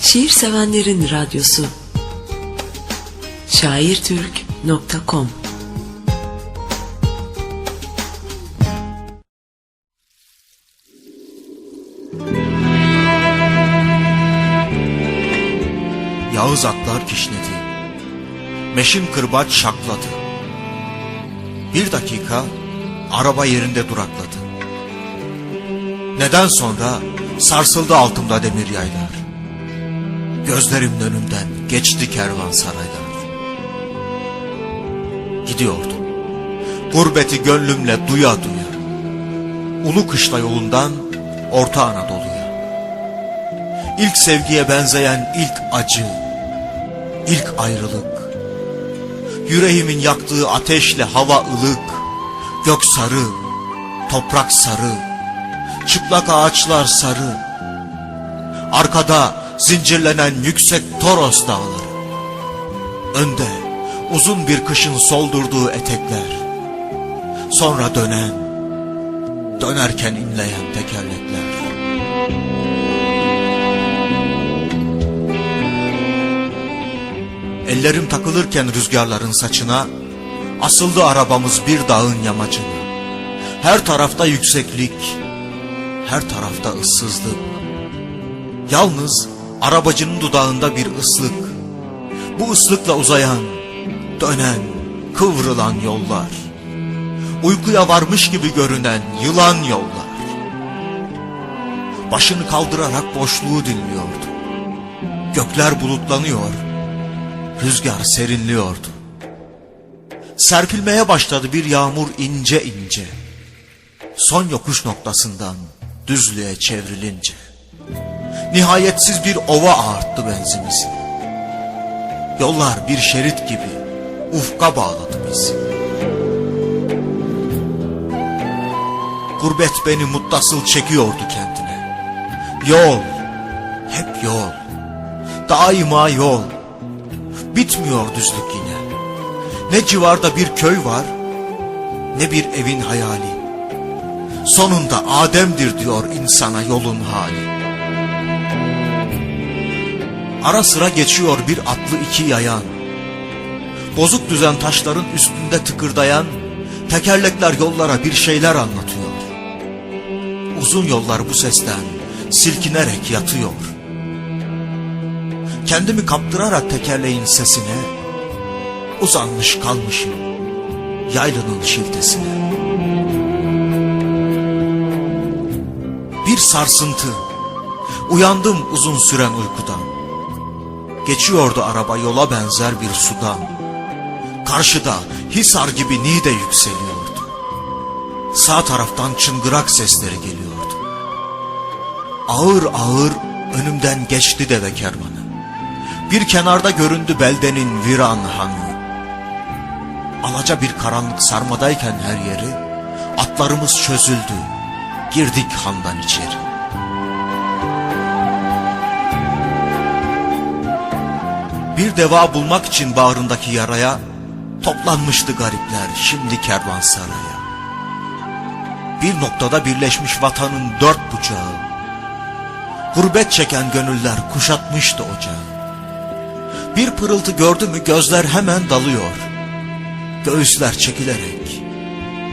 Şiir sevenlerin radyosu şairtürk.com Yağız atlar kişnedi. Meşin kırbaç şakladı. Bir dakika araba yerinde durakladı. Neden sonra sarsıldı altımda demir yaylar. Gözlerimin önünden geçti kervansaraylar. Gidiyordum. Gurbeti gönlümle duya duya. Ulu kışla yolundan Orta Anadolu'ya. İlk sevgiye benzeyen ilk acı, ilk ayrılık. Yüreğimin yaktığı ateşle hava ılık, gök sarı, toprak sarı, çıplak ağaçlar sarı. Arkada zincirlenen yüksek Toros dağları. Önde uzun bir kışın soldurduğu etekler. Sonra dönen, dönerken inleyen tekerlekler. Ellerim takılırken rüzgarların saçına, asıldı arabamız bir dağın yamacına. Her tarafta yükseklik, her tarafta ıssızlık. Yalnız arabacının dudağında bir ıslık. Bu ıslıkla uzayan, dönen, kıvrılan yollar. Uykuya varmış gibi görünen yılan yollar. Başını kaldırarak boşluğu dinliyordu. Gökler bulutlanıyor, rüzgar serinliyordu. Serpilmeye başladı bir yağmur ince ince. Son yokuş noktasından düzlüğe çevrilince. Nihayetsiz bir ova ağarttı benzimizi. Yollar bir şerit gibi ufka bağladı bizi. Gurbet beni muttasıl çekiyordu kendine. Yol, hep yol, daima yol. Bitmiyor düzlük yine. Ne civarda bir köy var, ne bir evin hayali. Sonunda Adem'dir diyor insana yolun hali. Ara sıra geçiyor bir atlı iki yayan. Bozuk düzen taşların üstünde tıkırdayan, tekerlekler yollara bir şeyler anlatıyor. Uzun yollar bu sesten silkinerek yatıyor. Kendimi kaptırarak tekerleğin sesine, uzanmış kalmışım yaylanın şiltesine. Bir sarsıntı, uyandım uzun süren uykudan. Geçiyordu araba yola benzer bir sudan. Karşıda Hisar gibi Niğde yükseliyordu. Sağ taraftan çıngırak sesleri geliyordu. Ağır ağır önümden geçti deve kervanı. Bir kenarda göründü beldenin viran hanı. Alaca bir karanlık sarmadayken her yeri, atlarımız çözüldü, girdik handan içeri. Bir deva bulmak için bağrındaki yaraya, toplanmıştı garipler şimdi kervansaraya. Bir noktada birleşmiş vatanın dört bucağı, gurbet çeken gönüller kuşatmıştı ocağı. Bir pırıltı gördü mü gözler hemen dalıyor. Göğüsler çekilerek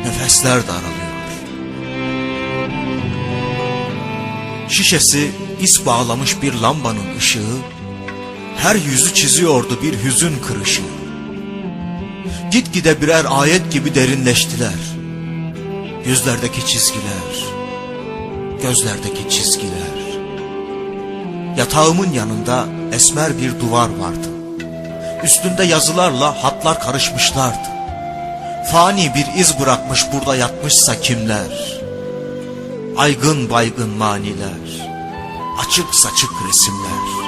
nefesler daralıyor. Şişesi is bağlamış bir lambanın ışığı her yüzü çiziyordu bir hüzün kırışı. Gitgide birer ayet gibi derinleştiler. Yüzlerdeki çizgiler, gözlerdeki çizgiler. Yatağımın yanında esmer bir duvar vardı. Üstünde yazılarla hatlar karışmışlardı. Fani bir iz bırakmış burada yatmışsa kimler? Aygın baygın maniler, açık saçık resimler.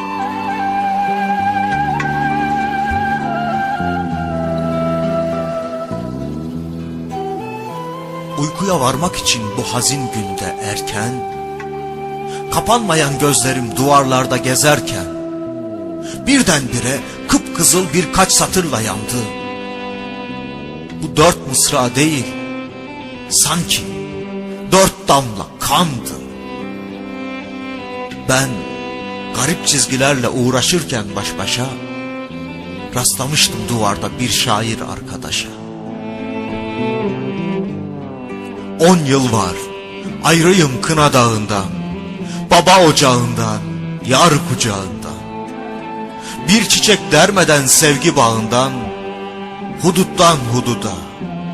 Uykuya varmak için bu hazin günde erken, kapanmayan gözlerim duvarlarda gezerken, birdenbire kıpkızıl birkaç satırla yandı. Bu dört mısra değil, sanki dört damla kandı. Ben garip çizgilerle uğraşırken baş başa, rastlamıştım duvarda bir şair arkadaşa. On yıl var, ayrıyım kına dağından, baba ocağından, yar kucağından. Bir çiçek dermeden sevgi bağından, huduttan hududa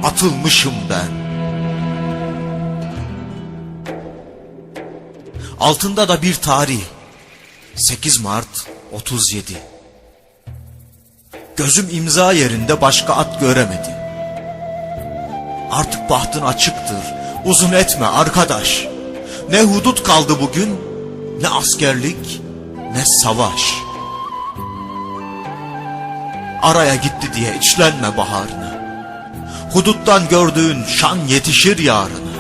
atılmışım ben. Altında da bir tarih. 8 Mart 37. Gözüm imza yerinde başka at göremedi. Artık bahtın açıktır. Uzun etme arkadaş. Ne hudut kaldı bugün, ne askerlik, ne savaş. Araya gitti diye içlenme baharına. Huduttan gördüğün şan yetişir yarına.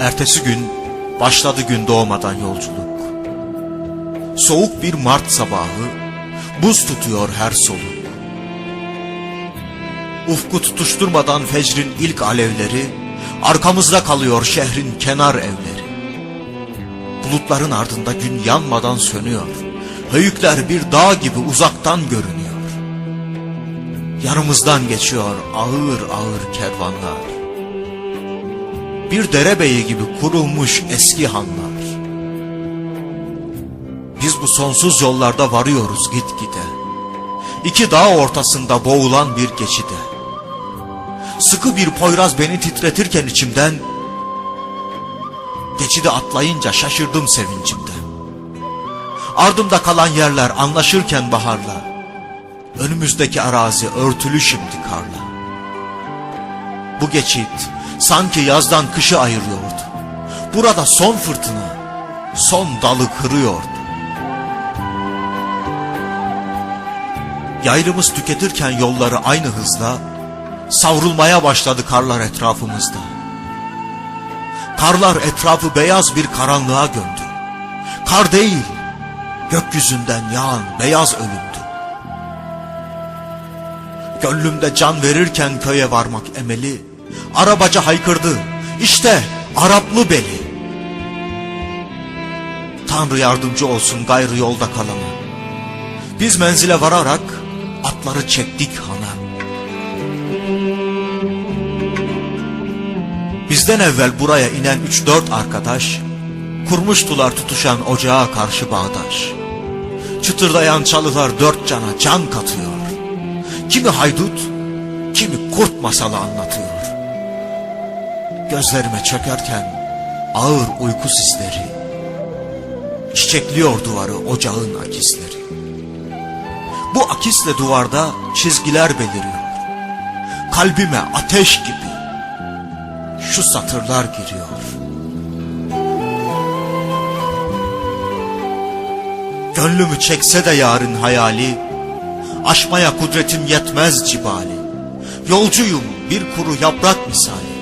Ertesi gün başladı gün doğmadan yolculuk. Soğuk bir Mart sabahı buz tutuyor her soluk. Ufku tutuşturmadan fecrin ilk alevleri arkamızda kalıyor şehrin kenar evleri. Bulutların ardında gün yanmadan sönüyor. Höyükler bir dağ gibi uzaktan görünüyor. Yanımızdan geçiyor ağır ağır kervanlar. Bir derebeyi gibi kurulmuş eski hanlar. Biz bu sonsuz yollarda varıyoruz gitgide. İki dağ ortasında boğulan bir geçide. Sıkı bir poyraz beni titretirken içimden, geçidi atlayınca şaşırdım sevincimden. Ardımda kalan yerler anlaşırken baharla, önümüzdeki arazi örtülü şimdi karla. Bu geçit sanki yazdan kışı ayırıyordu. Burada son fırtına, son dalı kırıyordu. Yaylımız tüketirken yolları aynı hızla savrulmaya başladı karlar etrafımızda. Karlar etrafı beyaz bir karanlığa gömdü. Kar değil, gökyüzünden yağan beyaz ölümdü. Gönlümde can verirken köye varmak emeli, arabacı haykırdı, işte Araplı beli. Tanrı yardımcı olsun gayrı yolda kalana. Biz menzile vararak atları çektik hana. Bizden evvel buraya inen üç dört arkadaş, kurmuştular tutuşan ocağa karşı bağdaş. Çıtırdayan çalılar dört cana can katıyor. Kimi haydut, kimi kurt masalı anlatıyor. Gözlerime çökerken ağır uyku sisleri, çiçekliyor duvarı ocağın akisleri. Bu akisle duvarda çizgiler beliriyor. Kalbime ateş gibi şu satırlar giriyor. Gönlümü çekse de yarın hayali, aşmaya kudretim yetmez cibali. Yolcuyum bir kuru yaprak misali.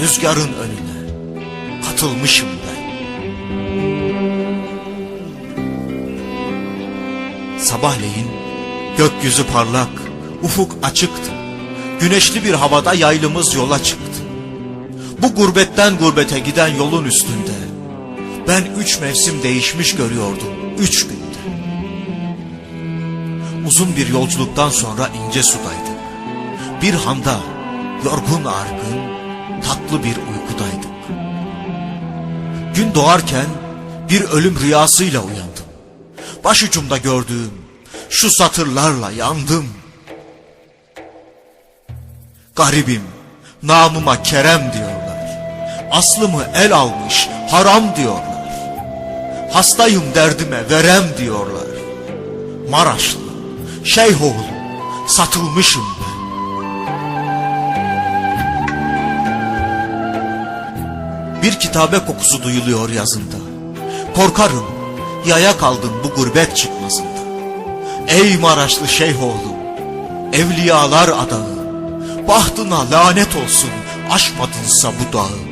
Rüzgarın önüne katılmışım ben. Sabahleyin gökyüzü parlak, ufuk açıktı. Güneşli bir havada yaylımız yola çıktı. Bu gurbetten gurbete giden yolun üstünde ben üç mevsim değişmiş görüyordum üç günde. Uzun bir yolculuktan sonra ince sudaydık. Bir handa yorgun argın tatlı bir uykudaydık. Gün doğarken bir ölüm rüyasıyla uyandım. Başucumda gördüğüm şu satırlarla yandım. Garibim, namıma Kerem diyorlar. Aslımı el almış, haram diyorlar. Hastayım derdime verem diyorlar. Maraşlı, Şeyhoğlu, satılmışım ben. Bir kitabe kokusu duyuluyor yazında. Korkarım, yaya kaldın bu gurbet çıkmasında. Ey Maraşlı Şeyhoğlu, evliyalar adağı, bahtına lanet olsun aşmadınsa bu dağı.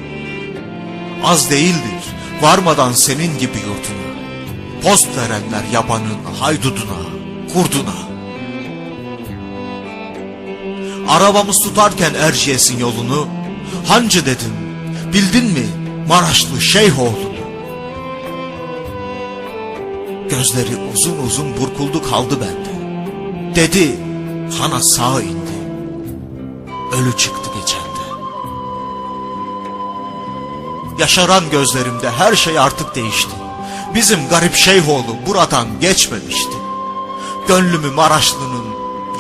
Az değildir varmadan senin gibi yurtuna, post verenler yabanın hayduduna, kurduna. Arabamız tutarken Erciyes'in yolunu, hancı dedim, bildin mi Maraşlı Şeyhoğlu. Gözleri uzun uzun burkuldu kaldı bende. Dedi, hana sağ indi. Ölü çıktı geçende. Yaşaran gözlerimde her şey artık değişti. Bizim garip Şeyhoğlu buradan geçmemişti. Gönlümü Maraşlı'nın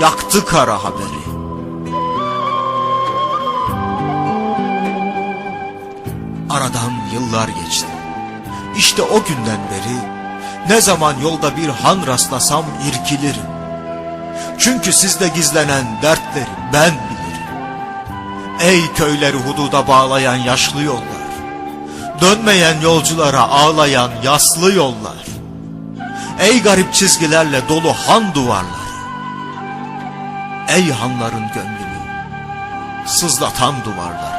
yaktı kara haberi. Aradan yıllar geçti. İşte o günden beri ne zaman yolda bir han rastlasam irkilirim. Çünkü sizde gizlenen dertleri ben bilirim. Ey köyleri hududa bağlayan yaşlı yollar. Dönmeyen yolculara ağlayan yaslı yollar. Ey garip çizgilerle dolu han duvarları. Ey hanların gönlünü sızlatan duvarlar.